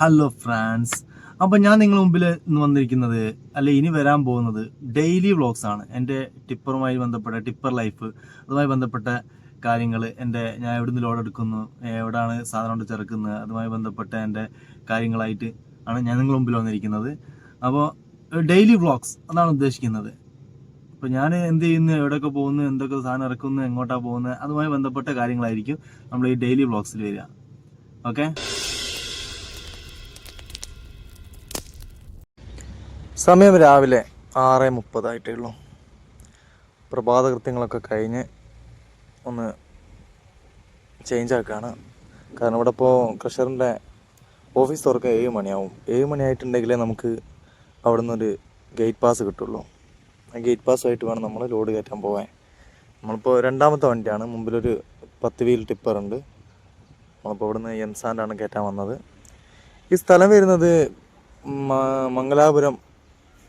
Hello France അപ്പോൾ ഞാൻ നിങ്ങളുടെ മുമ്പിൽ ഇന്ന് വന്നിരിക്കുന്നത് അല്ലെ ഇനി വരാൻ പോകുന്നത് ഡെയിലി വ്ളോഗ്സ് ആണ്. എന്റെ ടിപ്പറുമായി ബന്ധപ്പെട്ട ടിപ്പർ ലൈഫ് അതുമായി ബന്ധപ്പെട്ട കാര്യങ്ങൾ എന്റെ ഞാൻ എവിടുന്ന് ലോഡ് എടുക്കുന്നു എവിടെയാണ് സാധനം കൊണ്ട് ചേർക്കുന്നത് അതുമായി ബന്ധപ്പെട്ട എന്റെ കാര്യങ്ങളായിട്ട് ആണ് ഞാൻ നിങ്ങളുടെ മുമ്പിൽ വന്നിരിക്കുന്നത്. അപ്പോൾ ഡെയിലി വ്ളോഗ്സ് അതാണ് ഉദ്ദേശിക്കുന്നത്. അപ്പോൾ ഞാൻ എന്ത് ചെയ്യുന്നു എവിടെയൊക്കെ പോകുന്നു എന്തൊക്കെ സാധനം ഇറക്കുന്നു എങ്ങോട്ടാണ് പോകുന്നത് അതുമായി ബന്ധപ്പെട്ട കാര്യങ്ങളായിരിക്കും നമ്മൾ ഈ ഡെയിലി വ്ളോഗ്സിൽ വരിക. ഓക്കെ സമയം രാവിലെ ആറ് മുപ്പതായിട്ടേ ഉള്ളൂ. പ്രഭാത കൃത്യങ്ങളൊക്കെ കഴിഞ്ഞ് ഒന്ന് ചേഞ്ച് ആക്കുകയാണ് കാരണം ഇവിടെ ഇപ്പോൾ ക്രഷറിന്റെ ഓഫീസ് തുറക്കാൻ ഏഴ് മണിയാവും. ഏഴ് മണിയായിട്ടുണ്ടെങ്കിലേ നമുക്ക് അവിടെ നിന്നൊരു ഗേറ്റ് പാസ് കിട്ടുള്ളൂ. ആ ഗേറ്റ് പാസ് ആയിട്ട് വേണം നമ്മൾ ലോഡ് കയറ്റാൻ പോകാൻ നമ്മളിപ്പോൾ രണ്ടാമത്തെ വണ്ടിയാണ്. മുമ്പിലൊരു പത്ത് വീൽ ടിപ്പറുണ്ട് നമ്മളിപ്പോൾ ഇവിടുന്ന് എംസാൻഡാണ് കയറ്റാൻ വന്നത്. ഈ സ്ഥലം വരുന്നത് മംഗലാപുരം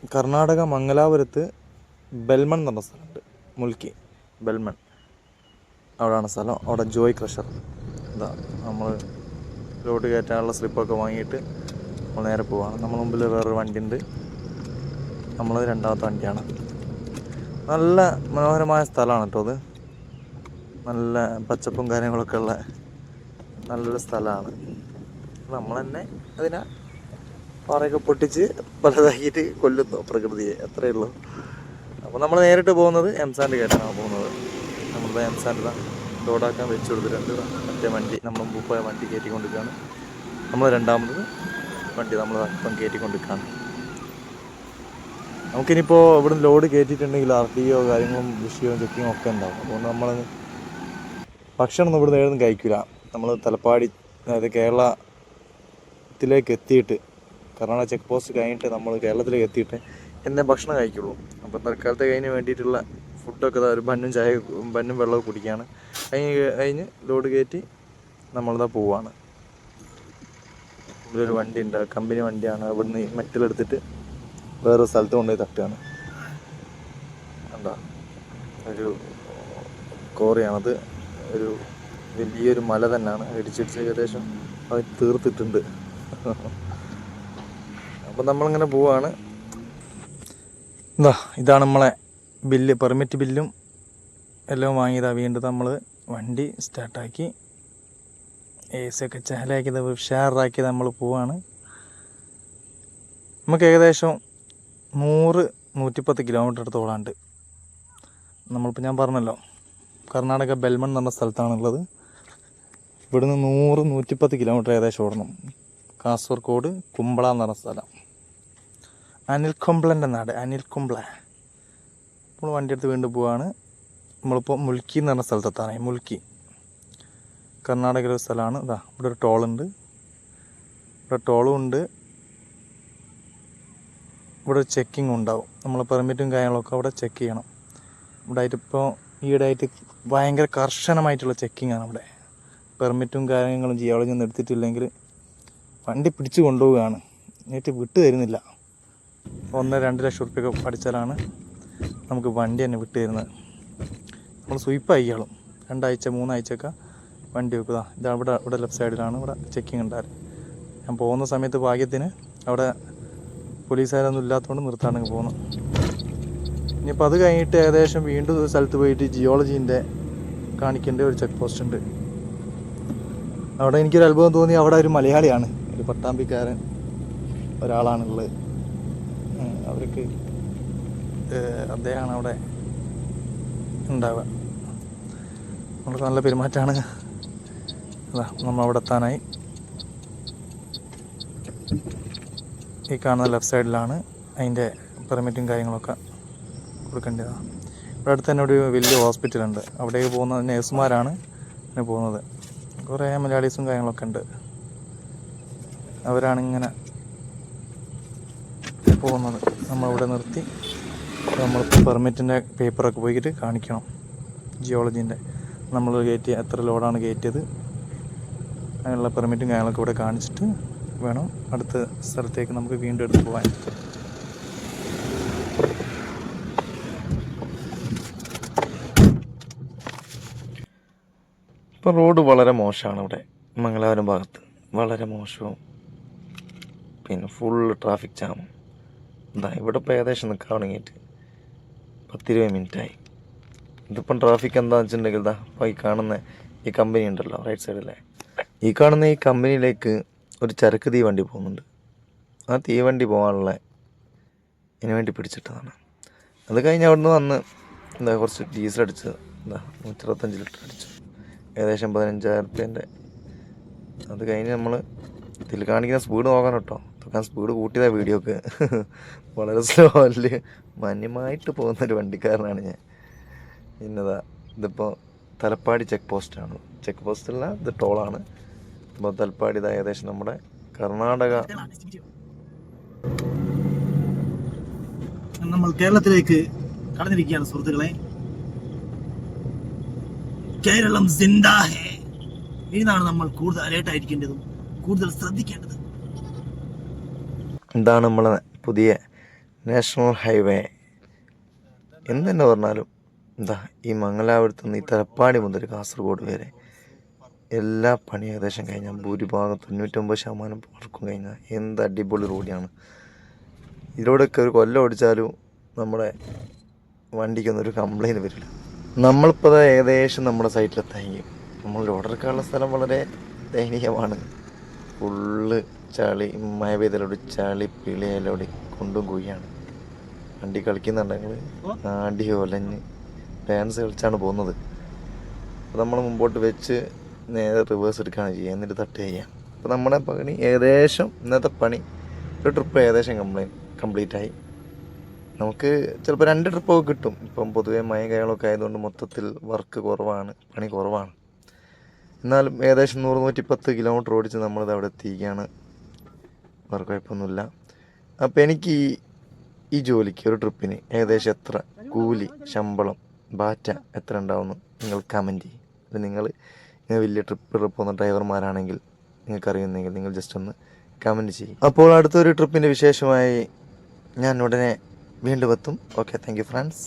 കർണാടക മംഗലാപുരത്ത് ബെൽമൺ എന്ന് പറഞ്ഞ സ്ഥലമുണ്ട്. മുൽക്കി ബെൽമൺ. അവിടെയാണ് സ്ഥലം. അവിടെ ജോയ് ക്രഷർ. ഇതാ നമ്മൾ ലോഡ് കയറ്റാനുള്ള സ്ലിപ്പൊക്കെ വാങ്ങിയിട്ട് നമ്മൾ നേരെ പോവാണ്. നമ്മൾ മുമ്പിൽ വേറൊരു വണ്ടി ഉണ്ട് നമ്മൾ രണ്ടാമത്തെ വണ്ടിയാണ്. നല്ല മനോഹരമായ സ്ഥലമാണ് കേട്ടോ അത്. നല്ല പച്ചപ്പും കാര്യങ്ങളൊക്കെ ഉള്ള നല്ലൊരു സ്ഥലമാണ്. നമ്മൾ തന്നെ അതിനെ പാറയൊക്കെ പൊട്ടിച്ച് പലതാക്കിയിട്ട് കൊല്ലുന്നു പ്രകൃതിയെ. അത്രയേ ഉള്ളൂ. അപ്പോൾ നമ്മൾ നേരിട്ട് പോകുന്നത് എംസാൻഡ് കയറ്റാനാണ് പോകുന്നത്. നമ്മളിപ്പോൾ എംസാൻഡ് ലോഡാക്കാൻ വെച്ച് കൊടുത്തിട്ടുണ്ട് മറ്റേ വണ്ടി നമ്മൾ മുമ്പ് പോയ വണ്ടി കയറ്റിക്കൊണ്ടിരിക്കുകയാണ്. നമ്മൾ രണ്ടാമത് വണ്ടി നമ്മൾ ഇപ്പം കയറ്റിക്കൊണ്ടിരിക്കുകയാണ്. നമുക്കിനിപ്പോൾ ഇവിടുന്ന് ലോഡ് കയറ്റിയിട്ടുണ്ടെങ്കിൽ ആർ ടി ഒ കാര്യങ്ങളും വിഷയവും ചെക്കിങ്ങും ഒക്കെ ഉണ്ടാവും. അപ്പോൾ നമ്മൾ ഭക്ഷണം ഒന്നും ഇവിടുന്ന് കഴിക്കില്ല. നമ്മൾ തലപ്പാടി അതായത് കേരളത്തിലേക്ക് എത്തിയിട്ട് കർണാടക ചെക്ക് പോസ്റ്റ് കഴിഞ്ഞിട്ട് നമ്മൾ കേരളത്തിലേക്ക് എത്തിയിട്ട് എന്നെ ഭക്ഷണം കഴിക്കുള്ളൂ. അപ്പോൾ തൽക്കാലത്തെ കഴിഞ്ഞ് വേണ്ടിയിട്ടുള്ള ഫുഡൊക്കെ ഒരു ബന്നും ചായ ബന്നും വെള്ളമൊക്കെ കുടിക്കുകയാണ് കഴിഞ്ഞ് കഴിഞ്ഞ് ലോഡ് കയറ്റി നമ്മളിതാ പോവാണ്. ഇവിടെ ഒരു വണ്ടി ഉണ്ട്. കമ്പനി വണ്ടിയാണ്. ഇവിടുന്ന് മെറ്റിലെടുത്തിട്ട് വേറെ സ്ഥലത്ത് കൊണ്ടുപോയി തട്ടുകയാണ്. എന്താ ഒരു കോറിയാണത്. ഒരു വലിയൊരു മല തന്നെയാണ്. ഇടിച്ചിടിച്ച് ഏകദേശം അത് തീർത്തിട്ടുണ്ട്. അപ്പം നമ്മളിങ്ങനെ പോവാണ്. എന്താ ഇതാണ് നമ്മളെ ബില്ല് പെർമിറ്റ് ബില്ലും എല്ലാം വാങ്ങിയതാണ് വീണ്ടും നമ്മൾ വണ്ടി സ്റ്റാർട്ടാക്കി. എ സി ഒക്കെ ചാലാക്കിയത് ഉഷാറാക്കി നമ്മൾ പോവാണ്. നമുക്ക് ഏകദേശം നൂറ് നൂറ്റിപ്പത്ത് കിലോമീറ്റർ അടുത്തോളാണ്ട്. നമ്മളിപ്പോൾ ഞാൻ പറഞ്ഞല്ലോ കർണാടക ബെൽമൺ എന്ന സ്ഥലത്താണുള്ളത്. ഇവിടുന്ന് നൂറ് നൂറ്റിപ്പത്ത് കിലോമീറ്റർ ഏകദേശം ഓടണം. കാസർഗോഡ് കുമ്പള എന്ന് പറഞ്ഞ സ്ഥലം. അനിൽ കുംബ്ലന്റെ നാട് അനിൽ കുംബ്ല. നമ്മൾ വണ്ടി എടുത്ത് വീണ്ടും പോവാണ്. നമ്മളിപ്പോൾ മുൽക്കി എന്ന് പറഞ്ഞ സ്ഥലത്തെത്താണ്. മുൽക്കി. കർണാടകയിലെ ഒരു സ്ഥലമാണ്. ഇതാ ഇവിടെ ഒരു ടോളുണ്ട് ഇവിടെ ടോളും ഉണ്ട്. ഇവിടെ ചെക്കിംഗ് ഉണ്ടാവും. നമ്മളെ പെർമിറ്റും കാര്യങ്ങളൊക്കെ അവിടെ ചെക്ക് ചെയ്യണം. ഇവിടെ ആയിട്ട് ഇപ്പോൾ ഈയിടെ ആയിട്ട് ഭയങ്കര കർശനമായിട്ടുള്ള ചെക്കിംഗ് ആണ് ഇവിടെ. പെർമിറ്റും കാര്യങ്ങളും ജിയോളജി ഒന്നും എടുത്തിട്ടില്ലെങ്കിൽ വണ്ടി പിടിച്ചു കൊണ്ടുപോവുകയാണ്. എന്നിട്ട് വിട്ടു തരുന്നില്ല. ഒന്ന് രണ്ട് ലക്ഷം റുപ്യൊക്കെ അടിച്ചാലാണ് നമുക്ക് വണ്ടി തന്നെ വിട്ടു തരുന്നത്. നമ്മൾ സ്വീപ്പായി ഇയാളും. രണ്ടാഴ്ച മൂന്നാഴ്ചയൊക്കെ വണ്ടി വെക്കുക ഇതാ ഇവിടെ ഇവിടെ ലെഫ്റ്റ് സൈഡിലാണ് ഇവിടെ ചെക്കിംഗ് ഉണ്ടായത് ഞാൻ പോകുന്ന സമയത്ത് ഭാഗ്യത്തിന് അവിടെ പോലീസുകാരൊന്നും ഇല്ലാത്തതുകൊണ്ട് നിർത്താണെങ്കിൽ പോകുന്നു ഇനിയിപ്പോൾ അത് കഴിഞ്ഞിട്ട് ഏകദേശം വീണ്ടും ഒരു സ്ഥലത്ത് പോയിട്ട് ജിയോളജീന്റെ കാണിക്കേണ്ട ഒരു ചെക്ക് പോസ്റ്റ് ഉണ്ട്. അവിടെ എനിക്കൊരു അത്ഭുതം തോന്നി. അവിടെ ഒരു മലയാളിയാണ്. ഒരു പട്ടാമ്പിക്കാരൻ ഒരാളാണുള്ളത്. ഏഹ്, അദ്ദേഹമാണ് അവിടെ ഉണ്ടാവുക. നമ്മൾക്ക് നല്ല പെരുമാറ്റമാണ്. അതാ നമ്മൾ അവിടെ എത്താനായി. ഈ കാണുന്ന ലെഫ്റ്റ് സൈഡിലാണ് അതിന്റെ പെർമിറ്റും കാര്യങ്ങളൊക്കെ കൊടുക്കേണ്ടതാണ് ഇവിടെ അടുത്ത് തന്നെ ഒരു വലിയ ഹോസ്പിറ്റലുണ്ട് അവിടേക്ക് പോകുന്ന നേഴ്സുമാരാണ് പോകുന്നത്. കുറേ മലയാളീസും കാര്യങ്ങളൊക്കെ ഉണ്ട്. അവരാണ് ഇങ്ങനെ പോകുന്നത്. നമ്മളിവിടെ നിർത്തി. നമ്മൾ പെർമിറ്റിന്റെ പേപ്പറൊക്കെ പോയിട്ട് കാണിക്കണം. ജിയോളജീന്റെ. നമ്മൾ കയറ്റി എത്ര ലോഡാണ് കയറ്റിയത്. അങ്ങനെയുള്ള പെർമിറ്റും കാര്യങ്ങളൊക്കെ ഇവിടെ കാണിച്ചിട്ട് വേണം അടുത്ത സ്ഥലത്തേക്ക് നമുക്ക് വീണ്ടും എടുത്ത് പോകാൻ. ഇപ്പോൾ റോഡ് വളരെ മോശമാണ് ഇവിടെ. മംഗലാപുരം ഭാഗത്ത്. വളരെ മോശവും. പിന്നെ ഫുൾ ട്രാഫിക് ജാം എന്താ ഇവിടെ ഇപ്പോൾ ഏകദേശം നിൽക്കാൻ തുടങ്ങിയിട്ട് പത്തിരുപത് മിനിറ്റായി. ഇതിപ്പം ട്രാഫിക് എന്താണെന്ന് വെച്ചിട്ടുണ്ടെങ്കിൽ ഇതാ ഇപ്പോൾ ഈ കാണുന്ന ഈ കമ്പനി ഉണ്ടല്ലോ റൈറ്റ് സൈഡിലെ ഈ കാണുന്ന ഈ കമ്പനിയിലേക്ക് ഒരു ചരക്ക് തീവണ്ടി പോകുന്നുണ്ട്. ആ തീവണ്ടി പോകാനുള്ള ഇതിനു വേണ്ടി പിടിച്ചിട്ടതാണ്. അത് കഴിഞ്ഞ് അവിടുന്ന് വന്ന് എന്താ കുറച്ച് ഡീസൽ അടിച്ച് എന്താ നൂറ്റിരുപത്തഞ്ച് ലിറ്റർ അടിച്ചു. ഏകദേശം പതിനഞ്ചായിരം റുപ്യേന്റെ അത് കഴിഞ്ഞ് നമ്മൾ ഇതിൽ കാണിക്കുന്ന സ്പീഡ് നോക്കണം കേട്ടോ. ഇതൊക്കെ സ്പീഡ് കൂട്ടിയതാ വീഡിയോക്ക് വളരെ സ്ലോ സ്ലോയിൽ മാന്യമായിട്ട് പോകുന്നൊരു വണ്ടിക്കാരനാണ് ഞാൻ. ഇന്നതാ ഇതിപ്പോൾ തലപ്പാടി ചെക്ക് പോസ്റ്റാണ് ചെക്ക് പോസ്റ്റല്ല ഇത് ടോളാണ് അപ്പോൾ തലപ്പാടി ഇതാ ഏകദേശം നമ്മുടെ കർണാടക. നമ്മൾ കേരളത്തിലേക്ക് കടന്നിരിക്കുകയാണ് സുഹൃത്തുക്കളെ. കേരളം സിന്ദാഹേ. ഇതാണ് നമ്മൾ കൂടുതൽ അലേർട്ടായിരിക്കേണ്ടതും കൂടുതൽ ശ്രദ്ധിക്കേണ്ടത്. ഇതാണ് നമ്മളെ പുതിയ നാഷണൽ ഹൈവേ? എന്ന് തന്നെ പറഞ്ഞാലും എന്താ ഈ മംഗലാപുരത്ത് നിന്ന് ഈ തലപ്പാടി മുതൽ കാസർഗോഡ് വരെ എല്ലാ പണി ഏകദേശം കഴിഞ്ഞാൽ ഭൂരിഭാഗം തൊണ്ണൂറ്റൊമ്പത് ശതമാനം വർക്കും കഴിഞ്ഞാൽ എന്ത് അടിപൊളി റോഡിയാണ്. ഇതിലൂടെയൊക്കെ ഒരു കൊല്ലം ഓടിച്ചാലും നമ്മുടെ വണ്ടിക്കൊന്നും ഒരു കംപ്ലൈന്റ് വരില്ല. നമ്മളിപ്പോൾ ഏകദേശം നമ്മുടെ സൈറ്റിലെത്തായിരിക്കും നമ്മൾ ലോഡെടുക്കാനുള്ള സ്ഥലം വളരെ ദയനീയമാണ്. ഫുള്ള് ചളി മഴ പെയ്തലോട് ചളി പിളിയലോട് കൊണ്ടും കുഴിയാണ്. വണ്ടി കളിക്കുന്നുണ്ടെങ്കിൽ ആടി ഒലഞ്ഞ് ഡാൻസ് കളിച്ചാണ് പോകുന്നത്. അപ്പോൾ നമ്മൾ മുമ്പോട്ട് വെച്ച് നേരെ റിവേഴ്സ് എടുക്കുകയാണ് ചെയ്യുക. എന്നിട്ട് തട്ട് ചെയ്യാം അപ്പോൾ നമ്മുടെ പണി ഏകദേശം ഇന്നത്തെ പണി. ഒരു ട്രിപ്പ് ഏകദേശം കംപ്ലൈൻ കംപ്ലീറ്റ് ആയി. നമുക്ക് ചിലപ്പോൾ രണ്ട് ട്രിപ്പൊക്കെ കിട്ടും. ഇപ്പം പൊതുവേ മയ കാര്യങ്ങളൊക്കെ ആയതുകൊണ്ട് മൊത്തത്തിൽ വർക്ക് കുറവാണ് പണി കുറവാണ്. എന്നാലും ഏകദേശം നൂറ് നൂറ്റി പത്ത് കിലോമീറ്റർ ഓടിച്ച് നമ്മളിത് അവിടെ എത്തിക്കുകയാണ് വർക്ക് കുഴപ്പമൊന്നുമില്ല. അപ്പോൾ എനിക്ക് ഈ ഈ ജോലിക്ക് ഒരു ട്രിപ്പിന് ഏകദേശം എത്ര കൂലി ശമ്പളം ബാറ്റ എത്ര ഉണ്ടാവുമെന്ന് നിങ്ങൾ കമന്റ് ചെയ്യും. അപ്പോൾ നിങ്ങൾ ഇങ്ങനെ വലിയ ട്രിപ്പ് പോകുന്ന ഡ്രൈവർമാരാണെങ്കിൽ നിങ്ങൾക്കറിയുന്നെങ്കിൽ നിങ്ങൾ ജസ്റ്റ് ഒന്ന് കമന്റ് ചെയ്യും. അപ്പോൾ അടുത്തൊരു ട്രിപ്പിന്റെ വിശേഷമായി ഞാൻ ഉടനെ വീണ്ടും എത്തും. Okay thank friends